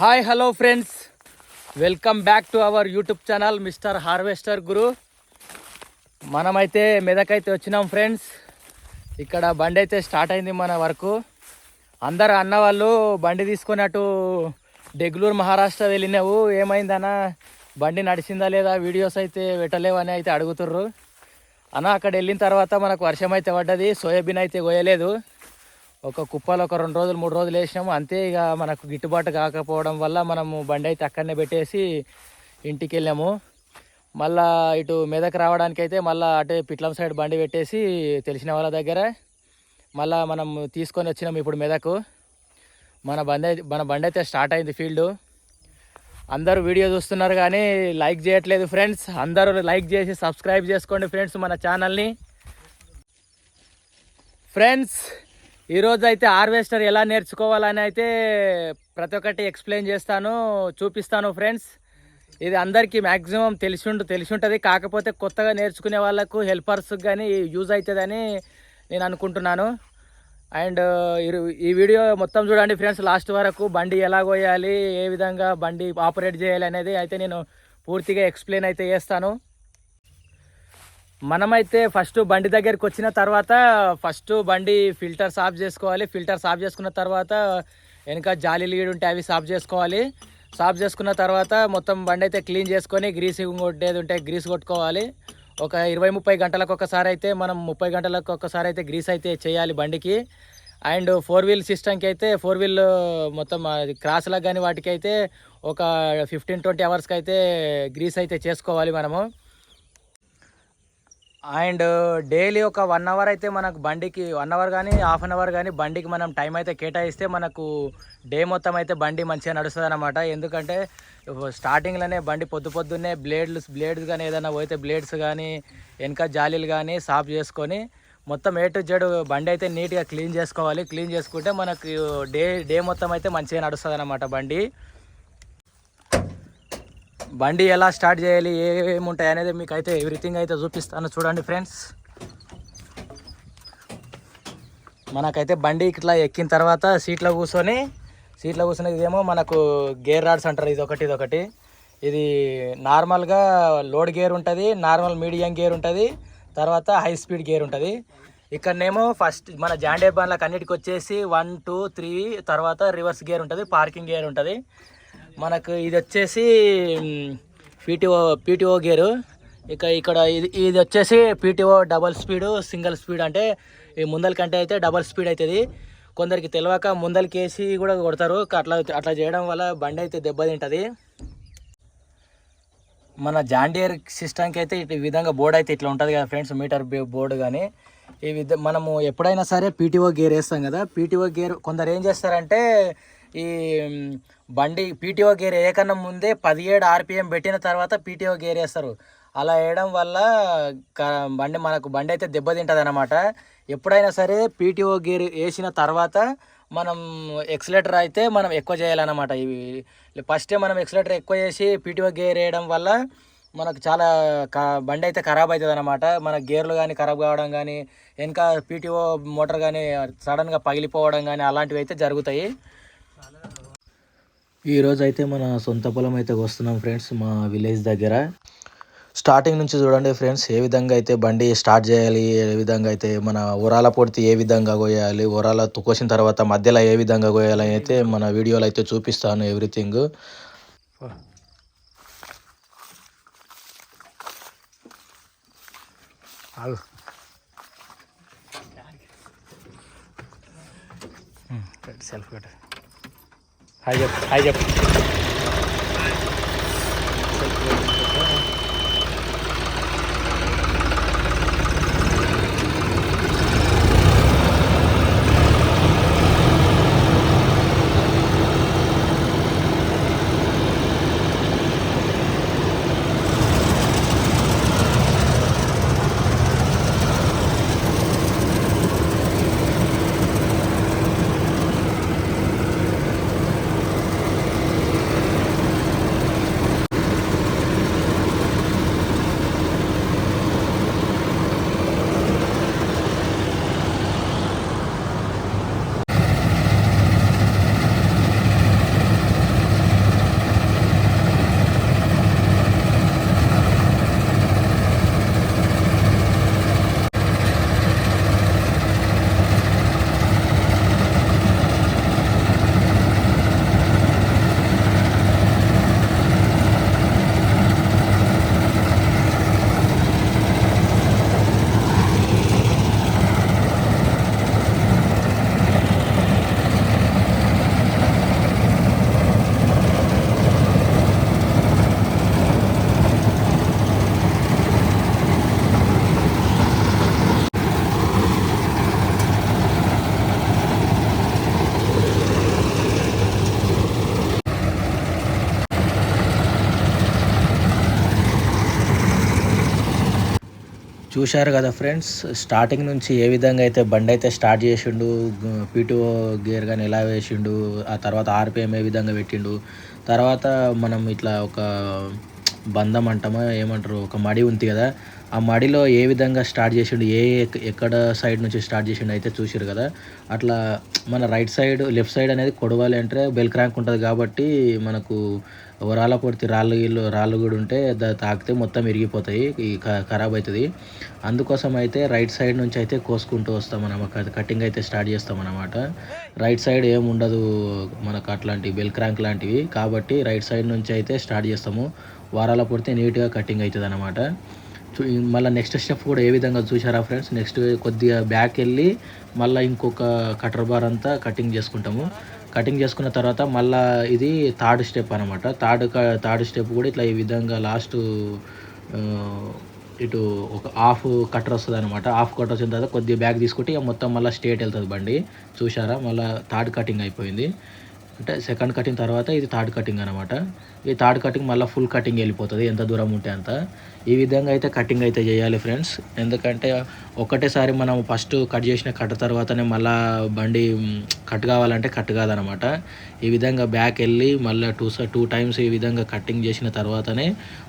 Hi hello friends welcome back to our YouTube channel mister harvester Guru మనమైతే మెదకైతే వచ్చినాం friends ఇక్కడ బండి అయితే స్టార్ట్ అయింది మన వరకు. అందరు అన్న వాళ్ళు బండి తీసుకొని అటు డెగ్లూరు మహారాష్ట్ర వెళ్ళినావు. ఏమైందన్నా? బండి నడిచిందా లేదా? వీడియోస్ అయితే పెట్టలేవని అయితే అడుగుతుర్రు. అన్న అక్కడ వెళ్ళిన తర్వాత మనకు వర్షం అయితే పడ్డది. సోయాబీన్ అయితే కోయలేదు. ఒక కుప్పలో ఒక రెండు రోజులు మూడు రోజులు వేసినాము. అంతే ఇక మనకు గిట్టుబాటు కాకపోవడం వల్ల మనము బండి అయితే అక్కడనే పెట్టేసి ఇంటికి వెళ్ళాము మళ్ళా ఇటు మెదక్ రావడానికి అయితే మళ్ళీ అటే పిట్లం సైడ్ బండి పెట్టేసి తెలిసిన వాళ్ళ దగ్గర. మళ్ళీ మనం తీసుకొని వచ్చినాం ఇప్పుడు మెదకు. మన బండి మన బండి అయితే స్టార్ట్ అయింది ఫీల్డ్. అందరూ వీడియో చూస్తున్నారు కానీ లైక్ చేయట్లేదు ఫ్రెండ్స్. అందరూ లైక్ చేసి సబ్స్క్రైబ్ చేసుకోండి ఫ్రెండ్స్ మన ఛానల్ని. ఫ్రెండ్స్ ఈరోజు అయితే హార్వెస్టర్ ఎలా నేర్చుకోవాలని అయితే ప్రతి ఒక్కటి ఎక్స్ప్లెయిన్ చేస్తాను చూపిస్తాను ఫ్రెండ్స్. ఇది అందరికీ మ్యాక్సిమం తెలిసిండు తెలిసి ఉంటుంది కాకపోతే కొత్తగా నేర్చుకునే వాళ్ళకు హెల్పర్స్కి కానీ యూజ్ అవుతుందని నేను అనుకుంటున్నాను. అండ్ ఈ వీడియో మొత్తం చూడండి ఫ్రెండ్స్. లాస్ట్ వరకు బండి ఎలా కోయాలి ఏ విధంగా బండి ఆపరేట్ చేయాలి అనేది అయితే నేను పూర్తిగా ఎక్స్ప్లెయిన్ అయితే చేస్తాను. మనమైతే ఫస్ట్ బండి దగ్గరికి వచ్చిన తర్వాత ఫస్ట్ బండి ఫిల్టర్ సాఫ్ చేసుకోవాలి. ఫిల్టర్ సాఫ్ చేసుకున్న తర్వాత వెనక జాలి లీడ్ ఉంటే అవి సాఫ్ చేసుకోవాలి. సాఫ్ చేసుకున్న తర్వాత మొత్తం బండి అయితే క్లీన్ చేసుకొని గ్రీస్ కొట్టేది ఉంటే గ్రీస్ కొట్టుకోవాలి. ఒక ఇరవై ముప్పై గంటలకు ఒకసారి అయితే మనం ముప్పై గంటలకు ఒకసారి అయితే గ్రీస్ అయితే చేయాలి బండికి. అండ్ ఫోర్ వీల్ సిస్టమ్కి అయితే ఫోర్ వీల్ మొత్తం అది క్రాస్లకు కానీ వాటికి అయితే ఒక ఫిఫ్టీన్ ట్వంటీ అవర్స్కి అయితే గ్రీస్ అయితే చేసుకోవాలి మనము. అండ్ డైలీ ఒక వన్ అవర్ అయితే మనకు బండికి వన్ అవర్ కానీ హాఫ్ అన్ అవర్ కానీ బండికి మనం టైం అయితే కేటాయిస్తే మనకు డే మొత్తం అయితే బండి మంచిగా నడుస్తుంది అనమాట ఎందుకంటే స్టార్టింగ్లోనే బండి పొద్దు పొద్దున్నే బ్లేడ్లు బ్లేడ్స్ కానీ ఏదైనా పోతే బ్లేడ్స్ కానీ వెనక జాలీలు కానీ సాఫ్ చేసుకొని మొత్తం ఏ టు జెడ్ బండి అయితే నీట్గా క్లీన్ చేసుకోవాలి. క్లీన్ చేసుకుంటే మనకు డే డే మొత్తం అయితే మంచిగా నడుస్తుంది అనమాట బండి. బండి ఎలా స్టార్ట్ చేయాలి ఏమేమి ఉంటాయి అనేది మీకు అయితే ఎవ్రీథింగ్ అయితే చూపిస్తాను చూడండి ఫ్రెండ్స్. మనకైతే బండి ఇట్లా ఎక్కిన తర్వాత సీట్లో కూర్చొని సీట్లో కూర్చుని ఇదేమో మనకు గేర్ రాడ్స్ అంటారు ఇది ఒకటి ఇది ఒకటి. ఇది నార్మల్గా లోడ్ గేర్ ఉంటుంది నార్మల్ మీడియం గేర్ ఉంటుంది తర్వాత హై స్పీడ్ గేర్ ఉంటుంది. ఇక్కడనేమో ఫస్ట్ మన జాండే బండ్లకు అన్నిటికి వచ్చేసి వన్ టూ త్రీ తర్వాత రివర్స్ గేర్ ఉంటుంది పార్కింగ్ గేర్ ఉంటుంది. మనకు ఇది వచ్చేసి పీటీఓ పీటీఓ గేరు. ఇక ఇక్కడ ఇది ఇది వచ్చేసి PTO double speed single speed అంటే ఈ ముందల కంటే అయితే డబల్ స్పీడ్ అవుతుంది కొందరికి తెలియక ముందలకి వేసి కూడా కొడతారు. అట్లా అట్లా చేయడం వల్ల బండి అయితే దెబ్బతింటుంది. మన జాండియర్ సిస్టమ్కి అయితే ఈ విధంగా బోర్డు అయితే ఇట్లా ఉంటుంది కదా ఫ్రెండ్స్ మీటర్ బోర్డు కానీ ఈ విధ మనము ఎప్పుడైనా సరే పీటీఓ గేర్ వేస్తాం కదా. పీటీఓ గేర్ కొందరు ఏం చేస్తారంటే ఈ బండి పీటీఓ గేర్ వేయకన్నా ముందే పదిహేడు ఆర్పిఎం పెట్టిన తర్వాత పీటీఓ గేర్ వేస్తారు. అలా వేయడం వల్ల క- బండి మనకు బండి అయితే దెబ్బతింటుంది అనమాట ఎప్పుడైనా సరే పీటీఓ గేర్ వేసిన తర్వాత మనం ఎక్సలేటర్ అయితే మనం ఎక్కువ చేయాలన్నమాట. ఇవి ఫస్టే మనం ఎక్సలేటర్ ఎక్కువ చేసి పీటీఓ గేర్ వేయడం వల్ల మనకు చాలా క బండి అయితే ఖరాబ్ అవుతుంది అనమాట మన గేర్లు కానీ ఖరాబ్ కావడం కానీ వెనక పీటీఓ మోటార్ కానీ సడన్గా పగిలిపోవడం కానీ అలాంటివి అయితే జరుగుతాయి. ఈరోజు అయితే మన సొంత పొలం అయితే వస్తున్నాం ఫ్రెండ్స్ మా విలేజ్ దగ్గర స్టార్టింగ్ నుంచి చూడండి ఫ్రెండ్స్ ఏ విధంగా అయితే బండి స్టార్ట్ చేయాలి ఏ విధంగా అయితే మన ఊరాల పొడితే ఏ విధంగా కోయాలి ఊరాల కోసిన తర్వాత మధ్యలో ఏ విధంగా కోయాలి అయితే మన వీడియోలో అయితే చూపిస్తాను ఎవ్రీథింగ్ సెల్ఫ్ కట్ హాయ్ చెప్పు హాయ్ చెప్పు చూశారు కదా ఫ్రెండ్స్ స్టార్టింగ్ నుంచి ఏ విధంగా అయితే బండి అయితే స్టార్ట్ చేసిండు పీటీఓ గేర్ కానీ ఎలా వేసిండు ఆ తర్వాత ఆర్పిఎం ఏ విధంగా పెట్టిండు తర్వాత మనం ఇట్లా ఒక బంధం అంటామో ఏమంటారు ఒక మడి ఉంది కదా ఆ మడిలో ఏ విధంగా స్టార్ట్ చేసిండు ఏ ఎక్- ఎక్కడ సైడ్ నుంచి స్టార్ట్ చేసిండు అయితే చూసారు కదా అట్లా మన రైట్ సైడ్ లెఫ్ట్ సైడ్ అనేది కొడవాలి అంటే బెల్ క్రాంక్ ఉంటుంది కాబట్టి మనకు రాళ్ళ పొడితే రాళ్ళు ఇల్లు రాళ్ళు కూడా ఉంటే తాకితే మొత్తం ఇరిగిపోతాయి ఈ ఖరాబ్ అవుతుంది. అందుకోసం అయితే రైట్ సైడ్ నుంచి అయితే కోసుకుంటూ వస్తాం మనం కటింగ్ అయితే స్టార్ట్ చేస్తాం అనమాట రైట్ సైడ్ ఏం ఉండదు మనకు అట్లాంటి బెల్ క్రాంక్ లాంటివి కాబట్టి రైట్ సైడ్ నుంచి అయితే స్టార్ట్ చేస్తాము. వారాల పొడితే నీట్గా కటింగ్ అవుతుంది అనమాట మళ్ళీ నెక్స్ట్ స్టెప్ కూడా ఏ విధంగా చూసారా ఫ్రెండ్స్? నెక్స్ట్ కొద్దిగా బ్యాక్ వెళ్ళి మళ్ళీ ఇంకొక కటర్ బార్ అంతా కటింగ్ చేసుకుంటాము. కటింగ్ చేసుకున్న తర్వాత మళ్ళీ ఇది థర్డ్ స్టెప్ అనమాట థర్డ్ థర్డ్ స్టెప్ కూడా ఇట్లా ఈ విధంగా లాస్ట్ ఇటు ఒక హాఫ్ కట్టర్ వస్తుంది అనమాట హాఫ్ కట్టర్ వచ్చిన తర్వాత కొద్దిగా బ్యాక్ తీసుకుంటే ఇక మొత్తం మళ్ళీ స్టేట్ వెళ్తుంది బండి. చూసారా మళ్ళీ థర్డ్ కటింగ్ అయిపోయింది. అంటే సెకండ్ కటింగ్ తర్వాత ఇది థర్డ్ కటింగ్ అనమాట ఈ థర్డ్ కటింగ్ మళ్ళీ ఫుల్ కటింగ్ వెళ్ళిపోతుంది ఎంత దూరం ఉంటే అంత. ఈ విధంగా అయితే కటింగ్ అయితే చేయాలి ఫ్రెండ్స్ ఎందుకంటే ఒకటేసారి మనం ఫస్ట్ కట్ చేసిన కట్ తర్వాతనే మళ్ళీ బండి కట్ కావాలంటే కట్ కాదనమాట ఈ విధంగా బ్యాక్ వెళ్ళి మళ్ళీ టూ టూ టైమ్స్ ఈ విధంగా కటింగ్ చేసిన తర్వాతనే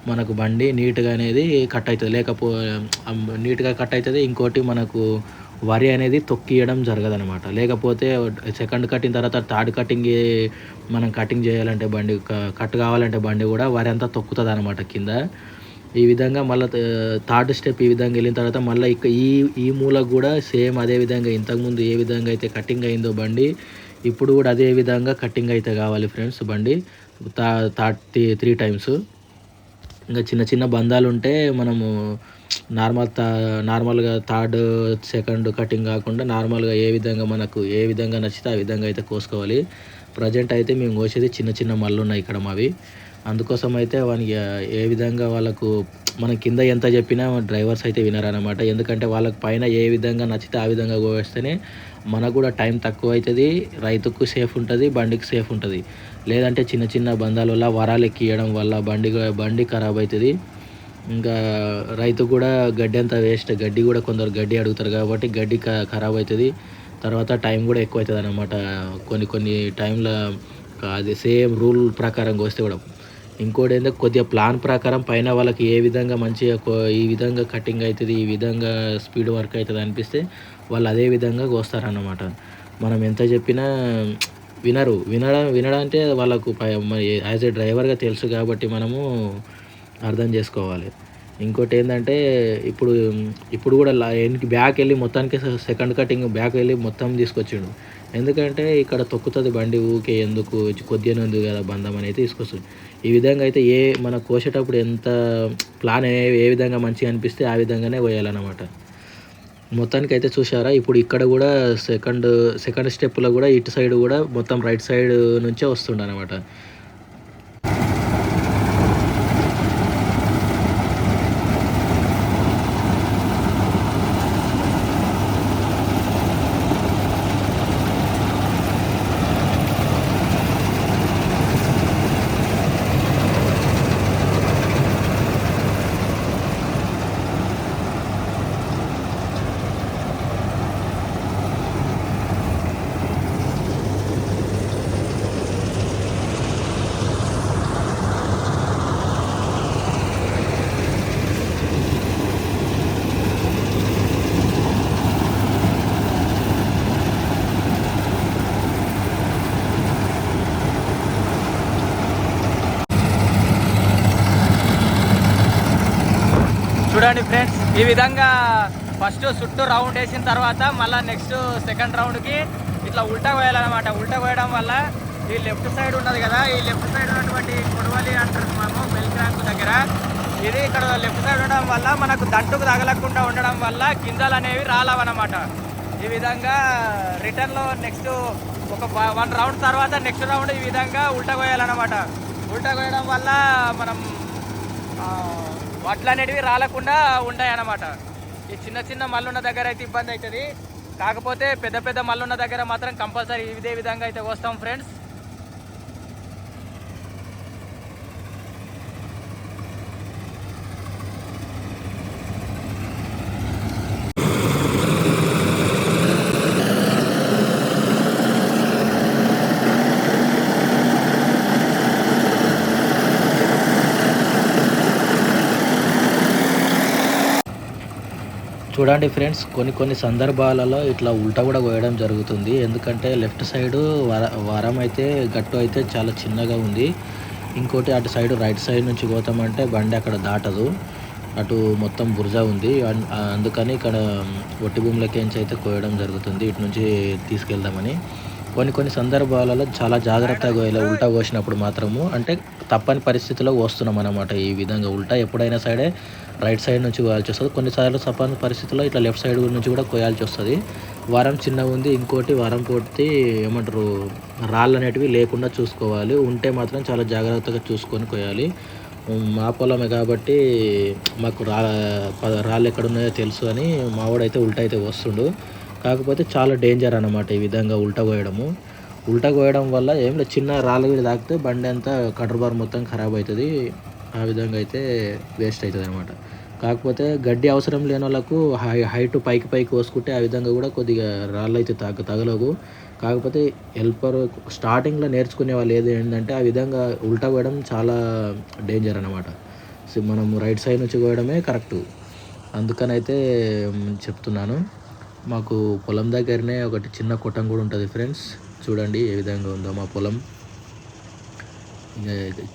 మనకు బండి నీట్గా అనేది కట్ అవుతుంది లేకపో నీట్గా కట్ అవుతుంది ఇంకోటి మనకు వరి అనేది తొక్కియడం జరగదనమాట లేకపోతే సెకండ్ కటింగ్ తర్వాత థర్డ్ కటింగ్ మనం కటింగ్ చేయాలంటే బండి కట్ కావాలంటే బండి కూడా వరి అంతా తొక్కుతుంది అనమాట కింద. ఈ విధంగా మళ్ళీ థర్డ్ స్టెప్ ఈ విధంగా వెళ్ళిన తర్వాత మళ్ళీ ఇక ఈ ఈ మూలకు కూడా సేమ్ అదే విధంగా ఇంతకుముందు ఏ విధంగా అయితే కటింగ్ అయిందో బండి ఇప్పుడు కూడా అదే విధంగా కటింగ్ అయితే కావాలి ఫ్రెండ్స్ బండి. Third three three times. ఇంకా చిన్న చిన్న బంధాలు ఉంటే మనము నార్మల్ తా నార్మల్గా థర్డ్ సెకండ్ కటింగ్ కాకుండా నార్మల్గా ఏ విధంగా మనకు ఏ విధంగా నచ్చితే ఆ విధంగా అయితే కోసుకోవాలి. ప్రజెంట్ అయితే మేము కోసేది చిన్న చిన్న మళ్ళు ఉన్నాయి ఇక్కడ మావి. అందుకోసం అయితే వానికి ఏ విధంగా వాళ్ళకు మన కింద ఎంత చెప్పినా డ్రైవర్స్ అయితే వినరనమాట ఎందుకంటే వాళ్ళకి పైన ఏ విధంగా నచ్చితే ఆ విధంగా కోస్తేనే మనకు కూడా టైం తక్కువ అవుతుంది రైతుకు సేఫ్ ఉంటుంది బండికి సేఫ్ ఉంటుంది. లేదంటే చిన్న చిన్న బంధాల వల్ల వరాలు ఎక్కియడం వల్ల బండి బండి ఖరాబ్ అవుతుంది ఇంకా రైతు కూడా గడ్డి అంతా వేస్ట్ గడ్డి కూడా కొందరు గడ్డి అడుగుతారు కాబట్టి గడ్డి ఖరాబ్ అవుతుంది తర్వాత టైం కూడా ఎక్కువ అవుతుంది అనమాట కొన్ని కొన్ని టైంలో అది సేమ్ రూల్ ప్రకారం కోస్తే కూడా. ఇంకోటి ఏంటంటే కొద్దిగా ప్లాన్ ప్రకారం పైన వాళ్ళకి ఏ విధంగా మంచిగా ఈ విధంగా కటింగ్ అవుతుంది ఈ విధంగా స్పీడ్ వర్క్ అవుతుంది అనిపిస్తే వాళ్ళు అదే విధంగా కోస్తారన్నమాట. మనం ఎంత చెప్పినా వినరు. వినడం వినడం అంటే వాళ్ళకు యాజ్ ఏ డ్రైవర్గా తెలుసు కాబట్టి మనము అర్థం చేసుకోవాలి. ఇంకోటి ఏంటంటే ఇప్పుడు ఇప్పుడు కూడా లా- వెనక్కి బ్యాక్ వెళ్ళి మొత్తానికి సెకండ్ కటింగ్ బ్యాక్ వెళ్ళి మొత్తం తీసుకొచ్చిండు. ఎందుకంటే ఇక్కడ తొక్కుతుంది బండి ఊకే ఎందుకు? కొద్దిగానే ఉంది కదా బంధం అనేది తీసుకొస్తుంది. ఈ విధంగా అయితే ఏ మన కోసేటప్పుడు ఎంత ప్లాన్ ఏ విధంగా మంచిగా అనిపిస్తే ఆ విధంగానే పోయాలన్నమాట. మొత్తానికి అయితే చూసారా ఇప్పుడు ఇక్కడ కూడా సెకండ్ సెకండ్ స్టెప్లో కూడా ఇటు సైడ్ కూడా మొత్తం రైట్ సైడ్ నుంచే వస్తుండనమాట చూడండి ఫ్రెండ్స్ ఈ విధంగా ఫస్ట్ చుట్టూ రౌండ్ వేసిన తర్వాత మళ్ళీ నెక్స్ట్ సెకండ్ రౌండ్కి ఇట్లా ఉల్టా పోయాలన్నమాట. ఉల్టా పోయడం వల్ల ఈ లెఫ్ట్ సైడ్ ఉన్నది కదా ఈ లెఫ్ట్ సైడ్ ఉన్నటువంటి కొడవలి అంటారు మనము బెల్ క్రాంక్ దగ్గర. ఇది ఇక్కడ లెఫ్ట్ సైడ్ ఉండడం వల్ల మనకు దంటుకు తగలకుండా ఉండడం వల్ల గింజలు అనేవి రాలవన్నమాట. ఈ విధంగా రిటర్న్లో నెక్స్ట్ ఒక వన్ రౌండ్ తర్వాత నెక్స్ట్ రౌండ్ ఈ విధంగా ఉల్టా కోయాలన్నమాట ఉల్టా కోయడం వల్ల మనం వడ్లు అనేటివి రాలకుండా ఉంటాయి అన్నమాట ఈ చిన్న చిన్న మల్లున్న దగ్గర అయితే ఇబ్బంది అవుతుంది. కాకపోతే పెద్ద పెద్ద మల్లున్న దగ్గర మాత్రం కంపల్సరీ ఇదే విధంగా అయితే వస్తాం ఫ్రెండ్స్. చూడండి ఫ్రెండ్స్ కొన్ని కొన్ని సందర్భాలలో ఇట్లా ఉల్టా కూడా కోయడం జరుగుతుంది. ఎందుకంటే లెఫ్ట్ సైడ్ వర వరం అయితే గట్టు అయితే చాలా చిన్నగా ఉంది. ఇంకోటి అటు సైడ్ రైట్ సైడ్ నుంచి పోతామంటే బండి అక్కడ దాటదు. అటు మొత్తం బురజ ఉంది. అందుకని ఇక్కడ ఒట్టి భూములకేంచి అయితే కోయడం జరుగుతుంది. ఇటు నుంచి తీసుకెళ్దామని. కొన్ని కొన్ని సందర్భాలలో చాలా జాగ్రత్తగా ఇలా ఉల్టా కోసినప్పుడు మాత్రము అంటే తప్పని పరిస్థితిలో వస్తున్నాం అన్నమాట ఈ విధంగా. ఉల్టా ఎప్పుడైనా సరే రైట్ సైడ్ నుంచి కోయాల్సి వస్తుంది. కొన్నిసార్లు తప్పని పరిస్థితుల్లో ఇట్లా లెఫ్ట్ సైడ్ నుంచి కూడా కోయాల్సి వస్తుంది. వారం చిన్నగా ఉంది ఇంకోటి వారం పోటీ ఏమంటారు రాళ్ళు అనేటివి లేకుండా చూసుకోవాలి. ఉంటే మాత్రం చాలా జాగ్రత్తగా చూసుకొని కోయాలి మా పొలమే కాబట్టి మాకు రా ప- రాళ్ళు ఎక్కడ ఉన్నాయో తెలుసు అని మావాడైతే ఉల్టా అయితే వస్తుండు. కాకపోతే చాలా డేంజర్ అనమాట ఈ విధంగా ఉల్టా కోయడము ఉల్టా కోయడం వల్ల ఏం లేదు చిన్న రాళ్ళు తాకితే బండి అంతా కటర్ బార్ మొత్తం ఖరాబ్ అవుతుంది. ఆ విధంగా అయితే వేస్ట్ అవుతుంది అనమాట కాకపోతే గడ్డి అవసరం లేని వాళ్ళకు హై హైట్ పైకి పైకి కోసుకుంటే ఆ విధంగా కూడా కొద్దిగా రాళ్ళు అయితే తగ తగలవు. కాకపోతే హెల్పర్ స్టార్టింగ్లో నేర్చుకునే వాళ్ళు ఏది ఏంటంటే ఆ విధంగా ఉల్టా కోయడం చాలా డేంజర్ అనమాట సో మనం రైట్ సైడ్ నుంచి కోయడమే కరెక్ట్ అందుకనైతే చెప్తున్నాను. మాకు పొలం దగ్గరనే ఒకటి చిన్న కొట్టం కూడా ఉంటుంది ఫ్రెండ్స్ చూడండి ఏ విధంగా ఉందో మా పొలం.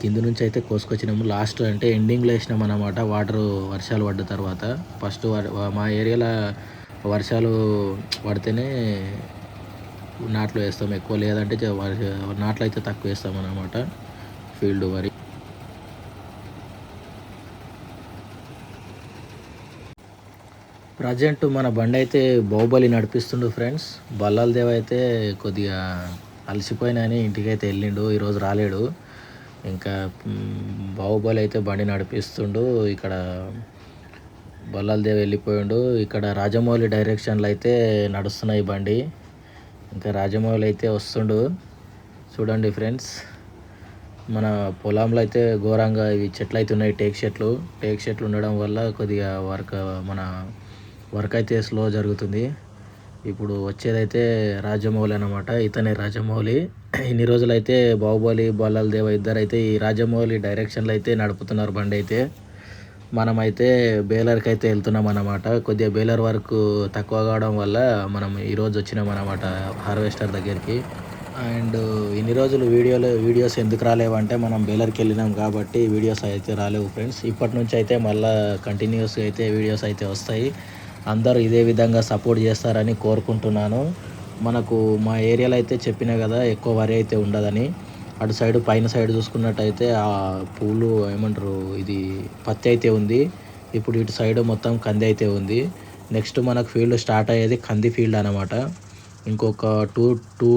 కింద నుంచి అయితే కోసుకొచ్చినాము. లాస్ట్ అంటే ఎండింగ్లో వేసినాం అన్నమాట. వాటర్ వర్షాలు పడ్డ తర్వాత. ఫస్ట్ మా ఏరియాలో వర్షాలు పడితేనే నాట్లు వేస్తాం ఎక్కువ. లేదంటే నాట్లు అయితే తక్కువ వేస్తాం అన్నమాట. ఫీల్డ్ వరి. ప్రజెంట్ మన బండి అయితే బాహుబలి నడిపిస్తుండు ఫ్రెండ్స్ బల్లాల దేవ్ అయితే కొద్దిగా అలసిపోయినని ఇంటికైతే వెళ్ళిండు. ఈరోజు రాలేడు. ఇంకా బాహుబలి అయితే బండి నడిపిస్తుండు. ఇక్కడ బల్లాలదేవ్ వెళ్ళిపోయిండు. ఇక్కడ రాజమౌళి డైరెక్షన్లో అయితే నడుస్తున్నాయి బండి. ఇంకా రాజమౌళి అయితే వస్తుండు. చూడండి ఫ్రెండ్స్. మన పొలంలో అయితే ఘోరంగా ఇవి చెట్లు అయితే ఉన్నాయి టేక్ చెట్లు టేక్ చెట్లు ఉండడం వల్ల కొద్దిగా వర్క్ మన వర్క్ అయితే స్లో జరుగుతుంది. ఇప్పుడు వచ్చేదైతే రాజమౌళి అనమాట ఇతనే రాజమౌళి. ఇన్ని రోజులైతే బాహుబలి బల్లాల దేవ ఇద్దరు అయితే ఈ రాజమౌళి డైరెక్షన్లో అయితే నడుపుతున్నారు బండి అయితే మనమైతే బేలర్కి అయితే వెళ్తున్నాం అనమాట కొద్దిగా బేలర్ వర్క్ తక్కువ కావడం వల్ల మనం ఈరోజు వచ్చినాం అన్నమాట హార్వెస్టర్ దగ్గరికి. అండ్ ఇన్ని రోజులు వీడియోలు వీడియోస్ ఎందుకు రాలేవంటే మనం బేలర్కి వెళ్ళినాం కాబట్టి వీడియోస్ అయితే రాలేవు ఫ్రెండ్స్. ఇప్పటి నుంచి అయితే మళ్ళీ కంటిన్యూస్గా అయితే వీడియోస్ అయితే వస్తాయి. అందరూ ఇదే విధంగా సపోర్ట్ చేస్తారని కోరుకుంటున్నాను. మనకు మా ఏరియాలో అయితే చెప్పినా కదా ఎక్కువ వరి అయితే ఉండదని. అటు సైడ్ పైన సైడ్ చూసుకున్నట్టయితే ఆ పూలు ఏమంటారు ఇది పత్తి అయితే ఉంది. ఇప్పుడు ఇటు సైడ్ మొత్తం కంది అయితే ఉంది. నెక్స్ట్ మనకు ఫీల్డ్ స్టార్ట్ అయ్యేది కంది ఫీల్డ్ అనమాట ఇంకొక టూ టూ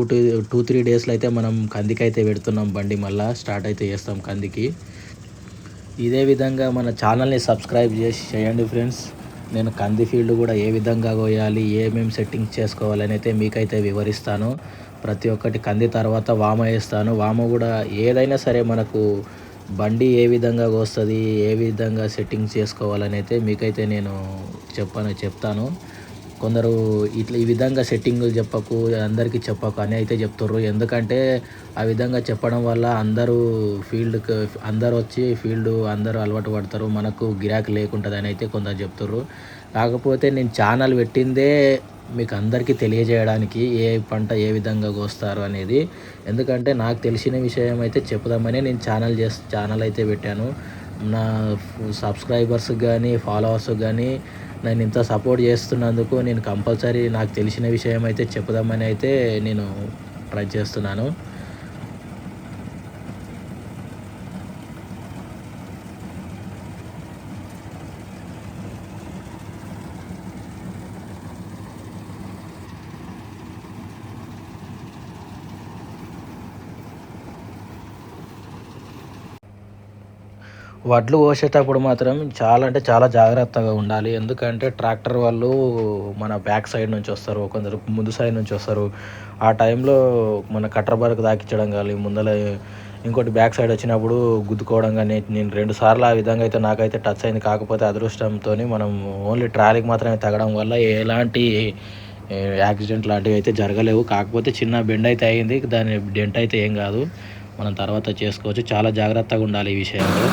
టూ త్రీ డేస్లో అయితే మనం కందికి అయితే పెడుతున్నాం బండి మళ్ళీ స్టార్ట్ అయితే చేస్తాం కందికి. ఇదే విధంగా మన ఛానల్ని సబ్స్క్రైబ్ చేసి చేయండి ఫ్రెండ్స్. నేను కంది ఫీల్డ్ కూడా ఏ విధంగా కోయాలి ఏమేమి సెట్టింగ్స్ చేసుకోవాలని అయితే మీకైతే వివరిస్తాను. ప్రతి ఒక్కటి కంది తర్వాత వామ వేస్తాను. వామ కూడా ఏదైనా సరే మనకు బండి ఏ విధంగా వస్తుంది ఏ విధంగా సెట్టింగ్స్ చేసుకోవాలని అయితే మీకైతే నేను చెప్పను చెప్తాను. కొందరు ఇట్లా ఈ విధంగా సెట్టింగులు చెప్పకు అందరికీ చెప్పకు అని అయితే చెప్తుర్రు. ఎందుకంటే ఆ విధంగా చెప్పడం వల్ల అందరూ ఫీల్డ్కి అందరూ వచ్చి ఫీల్డ్ అందరూ అలవాటు పడతారు. మనకు గిరాకీ లేకుంటుంది అని అయితే కొందరు చెప్తుర్రు. కాకపోతే నేను ఛానల్ పెట్టిందే మీకు అందరికీ తెలియజేయడానికి ఏ పంట ఏ విధంగా కోస్తారు అనేది. ఎందుకంటే నాకు తెలిసిన విషయం అయితే చెప్పుదామని నేను ఛానల్ చేస్ ఛానల్ అయితే పెట్టాను. నా సబ్స్క్రైబర్స్కి కానీ ఫాలోవర్స్కి కానీ నన్ను ఇంత సపోర్ట్ చేస్తున్నందుకు నేను కంపల్సరీ నాకు తెలిసిన విషయం అయితే చెప్పుదామని అయితే నేను ట్రై చేస్తున్నాను. వడ్లు కోసేటప్పుడు మాత్రం చాలా అంటే చాలా జాగ్రత్తగా ఉండాలి. ఎందుకంటే ట్రాక్టర్ వాళ్ళు మన బ్యాక్ సైడ్ నుంచి వస్తారు కొందరు ముందు సైడ్ నుంచి వస్తారు. ఆ టైంలో మన కట్టర్ బరకు తాకించడం కానీ ముందర ఇంకోటి బ్యాక్ సైడ్ వచ్చినప్పుడు గుద్దుకోవడం కానీ నేను రెండు సార్లు ఆ విధంగా అయితే నాకైతే టచ్ అయింది. కాకపోతే అదృష్టంతో మనం ఓన్లీ ట్రాలీకి మాత్రమే తగ్గడం వల్ల ఎలాంటి యాక్సిడెంట్ లాంటివి అయితే జరగలేవు. కాకపోతే చిన్న బెండ్ అయితే అయింది. దాని డెంట్ అయితే ఏం కాదు. మనం తర్వాత చేసుకోవచ్చు. చాలా జాగ్రత్తగా ఉండాలి ఈ విషయంలో.